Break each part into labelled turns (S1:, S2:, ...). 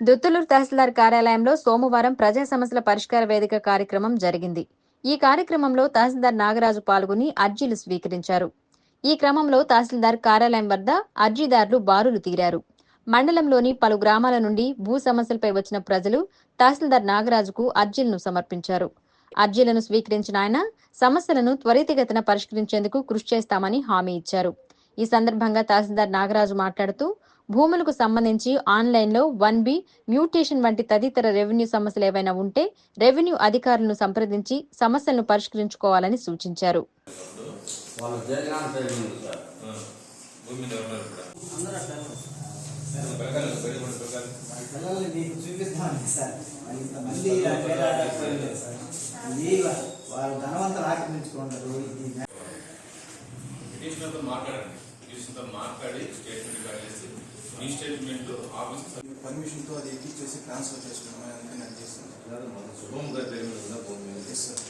S1: దుత్తులూరు తహసీల్దార్ కార్యాలయంలో సోమవారం ప్రజా సమస్యల పరిష్కార వేదిక కార్యక్రమం జరిగింది. ఈ కార్యక్రమంలో తహసీల్దార్ నాగరాజు పాల్గొని అర్జీలు స్వీకరించారు. ఈ క్రమంలో తహసీల్దార్ కార్యాలయం వద్ద అర్జీదారులు బారులు తీరారు. మండలంలోని పలు గ్రామాల నుండి భూ సమస్యలపై వచ్చిన ప్రజలు తహసీల్దార్ నాగరాజుకు అర్జీలను సమర్పించారు. అర్జీలను స్వీకరించిన ఆయన సమస్యలను త్వరితగతిన పరిష్కరించేందుకు కృషి చేస్తామని హామీ ఇచ్చారు. ఈ సందర్భంగా తహసీల్దార్ నాగరాజు మాట్లాడుతూ భూములకు సంబంధించి ఆన్లైన్లో వన్ బి మ్యూటేషన్ వంటి తదితర రెవెన్యూ సమస్యలు ఏవైనా ఉంటే రెవెన్యూ అధికారులను సంప్రదించి సమస్యలను పరిష్కరించుకోవాలని సూచించారు.
S2: ధనవంతులు ఆక్రమించుకుంటారు
S3: మాట్లాడండి. మాట్లాడి స్టేట్మెంట్ కాలేసి మీ స్టేట్మెంట్ ఆఫీస్
S4: పర్మిషన్తో అది ఎక్కిచ్చేసి ట్రాన్స్ఫర్ చేసుకున్నాం అందుకని నేను చేస్తాను
S3: శుభం గారి పేరు మీద ఉందా భూమి మీద?
S4: ఎస్ సార్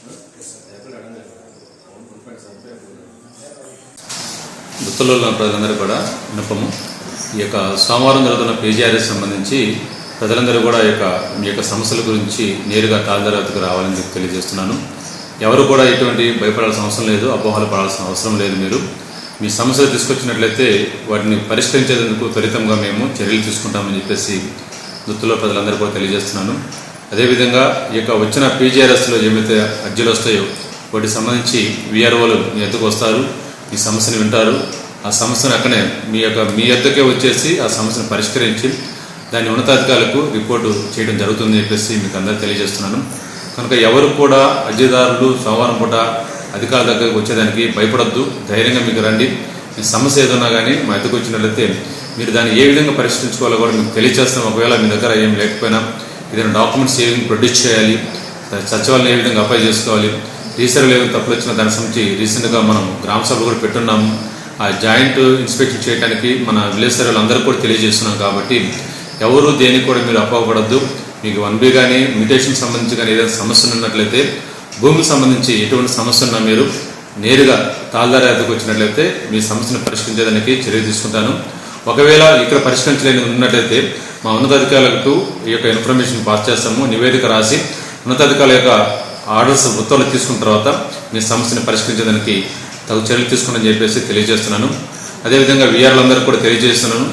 S4: ఎస్ సార్
S3: ఎక్కడ అడగలేదు. అవును కొనుక్కోండి సార్ అంటే
S5: వృత్తులలో ఉన్న ప్రజలందరూ కూడా విన్నపము. ఈ యొక్క సోమవారం జరుగుతున్న పీజీఆర్ఎస్ సంబంధించి ప్రజలందరూ కూడా ఈ యొక్క మీ యొక్క సమస్యల గురించి నేరుగా తాల్దారవతకు రావాలని చెప్పి తెలియజేస్తున్నాను. ఎవరు కూడా ఎటువంటి భయపడాల్సిన అవసరం లేదు అపోహలు పడాల్సిన అవసరం లేదు మీరు. మీ సమస్యలు తీసుకొచ్చినట్లయితే వాటిని పరిష్కరించేందుకు త్వరితంగా మేము చర్యలు తీసుకుంటామని చెప్పేసి వృత్తులో ప్రజలందరూ కూడా తెలియజేస్తున్నాను. అదేవిధంగా ఈ యొక్క వచ్చిన పీజీఆర్ఎస్లో ఏమైతే అర్జీలు వస్తాయో వాటికి సంబంధించి విఆర్ఓలు మీ ఎద్దకు వస్తారు మీ సమస్యను వింటారు. ఆ సమస్యను అక్కడే మీ యొక్క మీ ఎద్దకే వచ్చేసి ఆ సమస్యను పరిష్కరించి దాన్ని ఉన్నతాధికారులకు రిపోర్టు చేయడం జరుగుతుందని చెప్పేసి మీకు అందరూ తెలియజేస్తున్నాను. కనుక ఎవరు కూడా అర్జీదారులు సోమవారం పూట అధికారుల దగ్గరకు వచ్చేదానికి భయపడద్దు. ధైర్యంగా మీకు రండి. మీ సమస్య ఏదన్నా కానీ మా ఎద్దకు వచ్చినట్లయితే మీరు దాన్ని ఏ విధంగా పరిష్కరించుకోవాలో కూడా మీకు తెలియజేస్తాం ఒకవేళ మీ దగ్గర ఏం లేకపోయినా ఏదైనా డాక్యుమెంట్స్ ఏ విధంగా ప్రొడ్యూస్ చేయాలి సచివాలయం ఏ విధంగా అప్లై చేసుకోవాలి రీసర్వ్ ఏమైనా తప్పులు వచ్చిన దాని సంబంధించి రీసెంట్గా మనం గ్రామ సభలు కూడా పెట్టున్నాము. ఆ జాయింట్ ఇన్స్పెక్షన్ చేయడానికి మన విలేజ్ సర్వేలు అందరూ కూడా తెలియజేస్తున్నాం కాబట్టి ఎవరు దేనికి కూడా మీరు అప్పవపడద్దు మీకు వన్ బీ కానీ మ్యూటేషన్ సంబంధించి కానీ ఏదైనా సమస్యలు ఉన్నట్లయితే భూమికి సంబంధించి ఎటువంటి సమస్య ఉన్నా మీరు నేరుగా తాల్దారి అద్దకు వచ్చినట్లయితే మీ సమస్యను పరిష్కరించేదానికి చర్య తీసుకుంటాను. ఒకవేళ ఇక్కడ పరిష్కరించలేని ఉన్నట్లయితే మా ఉన్నతాధికారులకు ఈ యొక్క ఇన్ఫర్మేషన్ పాస్ చేస్తాము. నివేదిక రాసి ఉన్నతాధికారుల యొక్క ఆర్డర్స్ ఉత్తర్వులు తీసుకున్న తర్వాత మీ సమస్యను పరిష్కరించేదానికి తగు చర్యలు తీసుకుని చెప్పేసి తెలియజేస్తున్నాను. అదేవిధంగా వీఆర్లందరూ కూడా తెలియజేస్తున్నాను.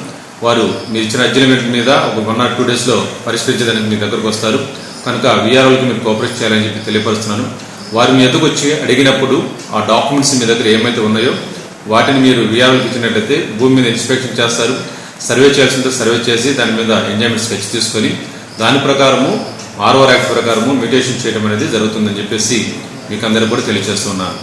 S5: వారు మీరు ఇచ్చిన అడ్జమెంట్ మీద ఒక వన్ ఆర్ టూ డేస్లో పరిష్కరించేదానికి మీ దగ్గరకు వస్తారు. కనుక విఆర్ఓలకి మీరు కోఆపరేట్ చేయాలని చెప్పి తెలియపరుస్తున్నాను. వారు మీ ఎదుకు వచ్చి అడిగినప్పుడు ఆ డాక్యుమెంట్స్ మీ దగ్గర ఏమైతే ఉన్నాయో వాటిని మీరు విఆర్ఓకి ఇచ్చినట్లయితే భూమి మీద ఇన్స్పెక్షన్ చేస్తారు. సర్వే చేయాల్సిందో సర్వే చేసి దాని మీద ఎంజాయ్మెంట్ స్కెచ్ తీసుకొని దాని ప్రకారము ఆర్ఓఆర్ యాక్ట్ ప్రకారము మ్యూటేషన్ చేయడం అనేది జరుగుతుందని చెప్పేసి మీకు అందరికీ కూడా తెలియజేస్తున్నాను